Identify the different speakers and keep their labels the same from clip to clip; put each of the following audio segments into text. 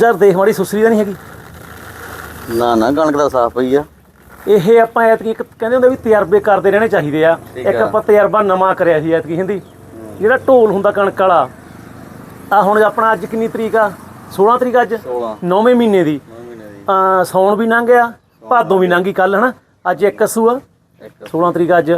Speaker 1: ਯਾਰ ਦੇਖ ਮਾੜੀ ਸੁਸਰੀ ਤਾਂ ਨਹੀਂ ਹੈਗੀ।
Speaker 2: ਨਾ ਨਾ ਕਣਕ ਦਾ ਸਾਫ਼ ਪਈ ਆ।
Speaker 1: ਇਹ ਆਪਾਂ ਐਤਕੀ ਇੱਕ ਕਹਿੰਦੇ ਹੁੰਦੇ ਵੀ ਤਜਰਬੇ ਕਰਦੇ ਰਹਿਣੇ ਚਾਹੀਦੇ ਆ।
Speaker 2: ਠੀਕ
Speaker 1: ਇੱਕ
Speaker 2: ਆ।
Speaker 1: ਆਪਾਂ ਤਜਰਬਾ ਨਵਾਂ ਕਰਿਆ ਸੀ ਐਤਕੀ ਹਿੰਦੀ। ਜਿਹੜਾ ਢੋਲ ਹੁੰਦਾ ਕਣਕ ਵਾਲਾ ਆ ਹੁਣ ਆਪਣਾ ਅੱਜ ਕਿੰਨੀ ਤਰੀਕ ਆ? 16 ਤਰੀਕ ਅੱਜ?
Speaker 2: 16
Speaker 1: 9ਵੇਂ ਮਹੀਨੇ ਦੀ।
Speaker 2: ਮਹੀਨੇ ਦੀ।
Speaker 1: ਆ ਸੌਣ ਵੀ ਲੰਘ ਗਿਆ ਭਾਦੋਂ ਵੀ ਲੰਘੀ ਕੱਲ ਹਨਾ? ਅੱਜ ਇੱਕ ਅਸੂ ਆ।
Speaker 2: ਇੱਕ
Speaker 1: 16 ਤਰੀਕ ਅੱਜ।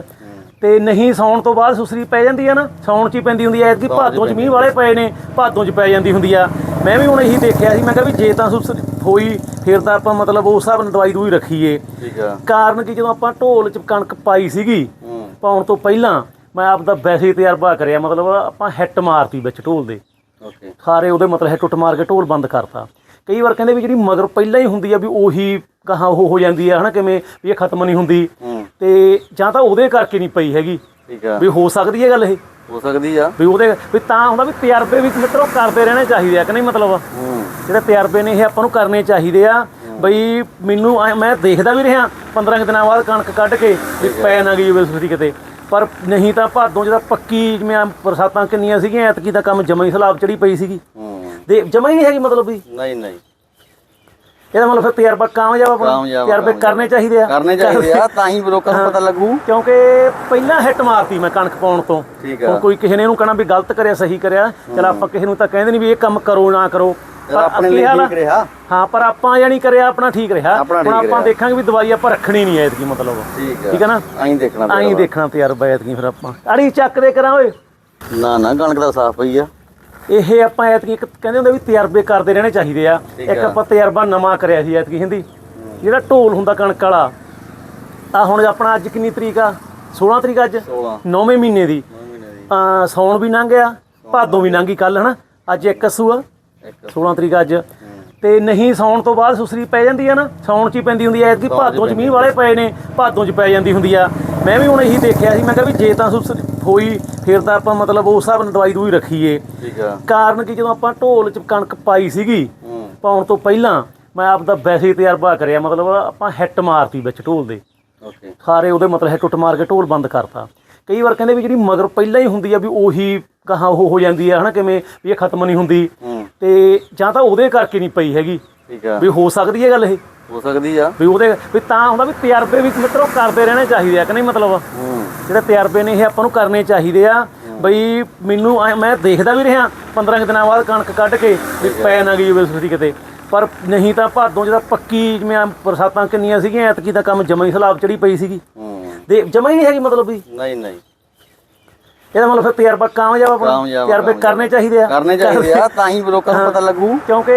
Speaker 1: ਤੇ ਨਹੀਂ ਸੌਣ ਤੋਂ ਬਾਅਦ ਸੁਸਰੀ ਪੈ ਜਾਂਦੀ ਆ ਨਾ ਸੌਣ ਚ ਹੀ ਪੈਂਦੀ ਹੁੰਦੀ ਆ ਐਤਕੀ ਭਾਦੋਂ ਚ ਮੀਂਹ ਵਾਲੇ ਪਏ ਨੇ ਭਾਦੋਂ ਚ ਪੈ ਜਾਂਦੀ ਹੁੰਦੀ ਆ। ਮੈਂ ਵੀ ਹੁਣ ਇਹੀ ਦੇਖਿਆ ਸੀ ਮੈਂ ਕਿਹਾ ਵੀ ਜੇ ਤਾਂ ਸੁਸਰੀ ਹੋਈ ਫਿਰ ਤਾਂ ਆਪਾਂ ਮਤਲਬ ਉਸ ਹਿਸਾਬ ਨਾਲ ਦਵਾਈ ਦੂਈ ਰੱਖੀਏ।
Speaker 2: ਠੀਕ ਆ।
Speaker 1: ਕਾਰਨ ਕਿ ਜਦੋਂ ਆਪਾਂ ਢੋਲ ਚ ਕਣਕ ਪਾਈ ਸੀਗੀ
Speaker 2: ਹੂੰ।
Speaker 1: ਪਾਉਣ ਤੋਂ ਪਹਿਲਾਂ ਮੈਂ ਆਪ ਦਾ ਵੈਸੇ ਹੀ ਤਜਰਬਾ ਕਰਿਆ ਮਤਲਬ ਆਪਾਂ ਹਿੱਟ ਮਾਰਤੀ ਵਿੱਚ ਢੋਲ ਦੇ।
Speaker 2: ਓਕੇ।
Speaker 1: ਸਾਰੇ ਉਹਦੇ ਮਤਲਬ ਹਿੱਟ ਉੱਟ ਮਾਰ ਕੇ ਢੋਲ ਬੰਦ ਕਰਤਾ। ਕਈ ਵਾਰ ਕਹਿੰਦੇ ਵੀ ਜਿਹੜੀ ਮਗਰ ਪਹਿਲਾਂ ਹੀ ਹੁੰਦੀ ਆ ਵੀ ਉਹੀ ਕਹਾਂ ਉਹ ਹੋ ਜਾਂਦੀ ਆ ਹਨਾ ਕਿਵੇਂ ਵੀ ਇਹ ਖਤਮ ਨਹੀਂ ਹੁੰਦੀ।
Speaker 2: ਹੂੰ।
Speaker 1: ਤੇ ਜਾਂ ਤਾਂ ਉਹਦੇ ਕਰਕੇ ਨਹੀਂ ਪਈ ਹੈਗੀ।
Speaker 2: ਠੀਕ ਆ।
Speaker 1: ਵੀ ਹੋ ਸਕਦੀ ਹੈ ਗੱਲ ਇਹ?
Speaker 2: ਹੋ ਸਕਦੀ ਆ।
Speaker 1: ਵੀ ਉਹਦੇ ਵੀ ਤਾਂ ਹੁੰਦਾ ਵੀ ਤਜਰਬੇ ਵੀ ਮਿੱਤਰੋ ਕਰਦੇ ਰਹਿਣੇ ਚਾਹੀਦੇ ਆ ਕਿ ਨਹੀਂ ਮਤਲਬ? ਜਿਹੜੇ ਤਜਰਬੇ ਨੇ ਇਹ ਆਪਾਂ ਨੂੰ ਕਰਨੇ ਚਾਹੀਦੇ ਆ। ਬਈ ਮੈਨੂੰ ਮੈਂ ਦੇਖਦਾ ਵੀ ਰਿਹਾ 15 ਕੁ ਦਿਨਾਂ ਬਾਅਦ ਕਣਕ ਕੱਢ ਕੇ ਵੀ ਪੈ ਨਾ ਗਈ ਯੂਨੀਵਰਸਿਟੀ ਕਿਤੇ। ਪਰ ਨਹੀਂ ਤਾਂ ਭਾਦੋਂ ਜਿਹੜਾ ਪੱਕੀ ਜਿਵੇਂ ਬਰਸਾਤਾਂ ਕਿੰਨੀਆਂ ਸੀਗੀਆਂ ਐਤਕੀ ਦਾ ਕੰਮ ਜਮਾ ਹੀ ਸਲਾਬ ਚੜੀ ਪਈ ਸੀਗੀ। ਦੇ ਜਮਾ ਹੀ ਨਹੀਂ ਹੈਗੀ ਮਤਲਬ ਵੀ?
Speaker 2: ਨਹੀਂ ਨਹੀਂ।
Speaker 1: ਇਹਦਾ ਮਤਲਬ ਫਿਰ ਤਜਰਬਾ ਕਾਮਯਾਬ ਆਪਣਾ
Speaker 2: ਕਾਮਯਾਬ,
Speaker 1: ਤਜਰਬੇ
Speaker 2: ਕਾਮਯਾਬ।
Speaker 1: ਕਰਨੇ ਚਾਹੀਦੇ ਆ।
Speaker 2: ਕਰਨੇ ਚਾਹੀਦੇ ਆ ਤਾਂ ਹੀ ਲੋਕਾਂ ਨੂੰ ਪਤਾ ਲੱਗੂ।
Speaker 1: ਕਿਉਂਕਿ ਪਹਿਲਾਂ ਹਿੱਟ ਮਾਰਤੀ ਮੈਂ ਕਣਕ ਪਾਉਣ ਤੋਂ।
Speaker 2: ਠੀਕ
Speaker 1: ਹੁਣ ਕੋਈ ਕਿਸੇ ਨੇ ਇਹਨੂੰ ਕਹਣਾ ਵੀ ਗਲਤ ਕਰਿਆ ਸਹੀ ਕਰਿਆ ਚਲ ਆਪਾਂ ਕਿਸੇ ਨੂੰ ਤਾਂ ਕਹਿੰਦੇ ਨਹੀਂ ਵੀ ਇਹ ਕੰਮ ਕਰੋ ਨਾ ਕਰੋ।
Speaker 2: ਯਾਰ ਆਪਣੇ ਲਈ ਠੀਕ ਰਿਹਾ।
Speaker 1: ਹਾਂ ਪਰ ਆਪਾਂ ਜਾਨੀ ਕਰਿਆ ਆਪਣਾ ਠੀਕ ਰਿਹਾ।
Speaker 2: ਆਪਣਾ ਠੀਕ
Speaker 1: ਆਪਾਂ
Speaker 2: ਰਿਹਾ।
Speaker 1: ਦੇਖਾਂਗੇ ਵੀ ਦਵਾਈ ਆਪਾਂ ਰੱਖਣੀ ਨਹੀਂ ਐਤਕੀ ਮਤਲਬ।
Speaker 2: ਠੀਕ ਆ।
Speaker 1: ਠੀਕ ਹੈ ਨਾ?
Speaker 2: ਐਂ ਦੇਖਣਾ
Speaker 1: ਆਈ ਦੇਖਣਾ ਤਜਰਬਾ ਐਤਕੀ ਫਿਰ ਆਪਾਂ। ਅੜੀ ਚੱਕ ਦੇ ਕਰਾਂ ਓਏ।
Speaker 2: ਨਾ ਨਾ ਕਣਕ ਦਾ ਸਾਫ਼ ਪਈ ਆ।
Speaker 1: ਇਹ ਆਪਾਂ ਐਤਕੀ ਇੱਕ ਕਹਿੰਦੇ ਹੁੰਦੇ ਵੀ ਤਜਰਬੇ ਕਰਦੇ ਰਹਿਣੇ ਚਾਹੀਦੇ ਆ।
Speaker 2: ਠੀਕ
Speaker 1: ਇੱਕ
Speaker 2: ਆ।
Speaker 1: ਆਪਾਂ ਤਜਰਬਾ ਨਵਾਂ ਕਰਿਆ ਸੀ ਐਤਕੀ ਹਿੰਦੀ। ਜਿਹੜਾ ਢੋਲ ਹੁੰਦਾ ਕਣਕ ਵਾਲਾ ਆ ਹੁਣ ਆਪਣਾ ਅੱਜ ਕਿੰਨੀ ਤਰੀਕ ਆ? 16 ਤਰੀਕ ਅੱਜ?
Speaker 2: 16
Speaker 1: 9ਵੇਂ ਮਹੀਨੇ ਦੀ।
Speaker 2: ਮਹੀਨੇ ਦੀ।
Speaker 1: ਆ ਸੌਣ ਵੀ ਲੰਘ ਗਿਆ ਭਾਦੋਂ ਵੀ ਲੰਘੀ ਕੱਲ ਹਨਾ? ਅੱਜ ਇੱਕ ਅਸੂ ਆ
Speaker 2: ਇੱਕ
Speaker 1: 16 ਤਰੀਕ ਅੱਜ। ਤੇ ਨਹੀਂ ਸੌਣ ਤੋਂ ਬਾਅਦ ਸੁਸਰੀ ਪੈ ਜਾਂਦੀ ਆ ਨਾ ਸੌਣ ਚ ਹੀ ਪੈਂਦੀ ਹੁੰਦੀ ਆ ਐਤਕੀ ਭਾਦੋਂ ਚ ਮੀਂਹ ਵਾਲੇ ਪਏ ਨੇ ਭਾਦੋਂ ਚ ਪੈ ਜਾਂਦੀ ਹੁੰਦੀ ਆ। ਮੈਂ ਵੀ ਹੁਣ ਇਹੀ ਦੇਖਿਆ ਸੀ ਮੈਂ ਕਿਹਾ ਵੀ ਜੇ ਤਾਂ ਸੁਸਰੀ ਹੋਈ ਫਿਰ ਤਾਂ ਆਪਾਂ ਮਤਲਬ ਉਸ ਹਿਸਾਬ ਨਾਲ ਦਵਾਈ ਦੂਈ ਰੱਖੀਏ।
Speaker 2: ਠੀਕ ਆ।
Speaker 1: ਕਾਰਨ ਕਿ ਜਦੋਂ ਆਪਾਂ ਢੋਲ ਚ ਕਣਕ ਪਾਈ ਸੀਗੀ ਪਾਉਣ ਤੋਂ ਪਹਿਲਾਂ ਮੈਂ ਆਪ ਦਾ ਵੈਸੇ ਹੀ ਤਜਰਬਾ ਕਰਿਆ ਮਤਲਬ ਆਪਾਂ ਹਿੱਟ ਮਾਰਤੀ ਵਿੱਚ ਢੋਲ ਦੇ।
Speaker 2: ਓਕੇ।
Speaker 1: ਸਾਰੇ ਉਹਦੇ ਮਤਲਬ ਹਿੱਟ ਉੱਟ ਮਾਰ ਕੇ ਢੋਲ ਬੰਦ ਕਰਤਾ। ਕਈ ਵਾਰ ਕਹਿੰਦੇ ਵੀ ਜਿਹੜੀ ਮਗਰ ਪਹਿਲਾਂ ਹੀ ਹੁੰਦੀ ਆ ਵੀ ਉਹੀ ਕਹਾਂ ਉਹ ਹੋ ਜਾਂਦੀ ਆ ਹਨਾ ਕਿਵੇਂ ਵੀ ਇਹ ਖਤਮ ਨਹੀਂ ਹੁੰਦੀ। ਤੇ ਜਾਂ ਤਾਂ ਉਹਦੇ ਕਰਕੇ ਨਹੀਂ ਪਈ ਹੈਗੀ।
Speaker 2: ਠੀਕ ਆ।
Speaker 1: ਵੀ ਹੋ ਸਕਦੀ ਹੈ ਗੱਲ ਇਹ?
Speaker 2: ਹੋ ਸਕਦੀ ਆ।
Speaker 1: ਵੀ ਉਹਦੇ ਵੀ ਤਾਂ ਹੁੰਦਾ ਵੀ ਤਜਰਬੇ ਵੀ ਮਿੱਤਰੋ ਕਰਦੇ ਰਹਿਣੇ ਚਾਹੀਦੇ ਆ ਕਿ ਨਹੀਂ ਮਤਲਬ? ਜਿਹੜੇ ਤਜਰਬੇ ਨੇ ਇਹ ਆਪਾਂ ਨੂੰ ਕਰਨੇ ਚਾਹੀਦੇ ਆ। ਬਈ ਮੈਨੂੰ ਮੈਂ ਦੇਖਦਾ ਵੀ ਰਿਹਾ 15 ਕੁ ਦਿਨਾਂ ਬਾਅਦ ਕਣਕ ਕੱਢ ਕੇ ਵੀ ਪੈ ਨਾ ਗਈ ਯੂਨੀਵਰਸਿਟੀ ਕਿਤੇ। ਪਰ ਨਹੀਂ ਤਾਂ ਭਾਦੋਂ ਜਿਹੜਾ ਪੱਕੀ ਜਿਵੇਂ ਬਰਸਾਤਾਂ ਕਿੰਨੀਆਂ ਸੀਗੀਆਂ ਐਤਕੀ ਦਾ ਕੰਮ ਜਮਾ ਹੀ ਸਲਾਬ ਚੜੀ ਪਈ ਸੀਗੀ। ਦੇ ਜਮਾ ਹੀ ਨਹੀਂ ਹੈਗੀ ਮਤਲਬ ਵੀ?
Speaker 2: ਨਹੀਂ ਨਹੀਂ।
Speaker 1: ਇਹਦਾ ਮਤਲਬ ਫਿਰ ਤਜਰਬਾ ਕਾਮਯਾਬ ਆਪਣਾ।
Speaker 2: ਕਾਮਯਾਬ,
Speaker 1: ਤਜਰਬੇ
Speaker 2: ਕਾਮਯਾਬ।
Speaker 1: ਕਰਨੇ ਚਾਹੀਦੇ ਆ।
Speaker 2: ਕਰਨੇ ਚਾਹੀਦੇ ਆ ਤਾਂ ਹੀ ਲੋਕਾਂ ਨੂੰ ਪਤਾ ਲੱਗੂ।
Speaker 1: ਕਿਉਂਕਿ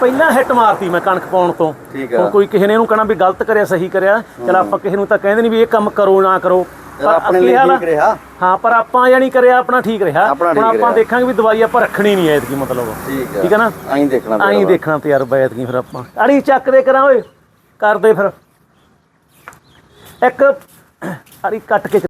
Speaker 1: ਪਹਿਲਾਂ ਹਿੱਟ ਮਾਰਤੀ ਮੈਂ ਕਣਕ ਪਾਉਣ ਤੋਂ।
Speaker 2: ਠੀਕ
Speaker 1: ਹੁਣ
Speaker 2: ਆ
Speaker 1: ਕੋਈ ਕਿਸੇ ਨੇ ਇਹਨੂੰ ਕਹਣਾ ਵੀ ਗਲਤ ਕਰਿਆ ਸਹੀ ਕਰਿਆ ਚਲ ਆਪਾਂ ਕਿਸੇ ਨੂੰ ਤਾਂ ਕਹਿੰਦੇ ਨਹੀਂ ਵੀ ਇਹ ਕੰਮ ਕਰੋ ਨਾ ਕਰੋ।
Speaker 2: ਯਾਰ ਆਪਣੇ ਲਈ ਠੀਕ ਰਿਹਾ।
Speaker 1: ਹਾਂ ਪਰ ਆਪਾਂ ਜਾਨੀ ਕਰਿਆ ਆਪਣਾ ਠੀਕ ਰਿਹਾ।
Speaker 2: ਆਪਣਾ ਠੀਕ
Speaker 1: ਆਪਾਂ
Speaker 2: ਰਿਹਾ।
Speaker 1: ਦੇਖਾਂਗੇ ਵੀ ਦਵਾਈ ਆਪਾਂ ਰੱਖਣੀ ਨਹੀਂ ਐਤਕੀ ਮਤਲਬ।
Speaker 2: ਠੀਕ ਆ।
Speaker 1: ਠੀਕ ਹੈ ਨਾ?
Speaker 2: ਐਂ ਦੇਖਣਾ
Speaker 1: ਆਈ
Speaker 2: ਪੈਣਾ
Speaker 1: ਦੇਖਣਾ ਤਜਰਬਾ ਐਤਕੀ ਫਿਰ ਆਪਾਂ। ਅੜੀ ਚੱਕ ਦੇ ਕਰਾਂ ਓਏ। ਕਰਦੇ ਫਿਰ। ਇੱਕ ਅੜੀ ਕੱਟ ਕੇ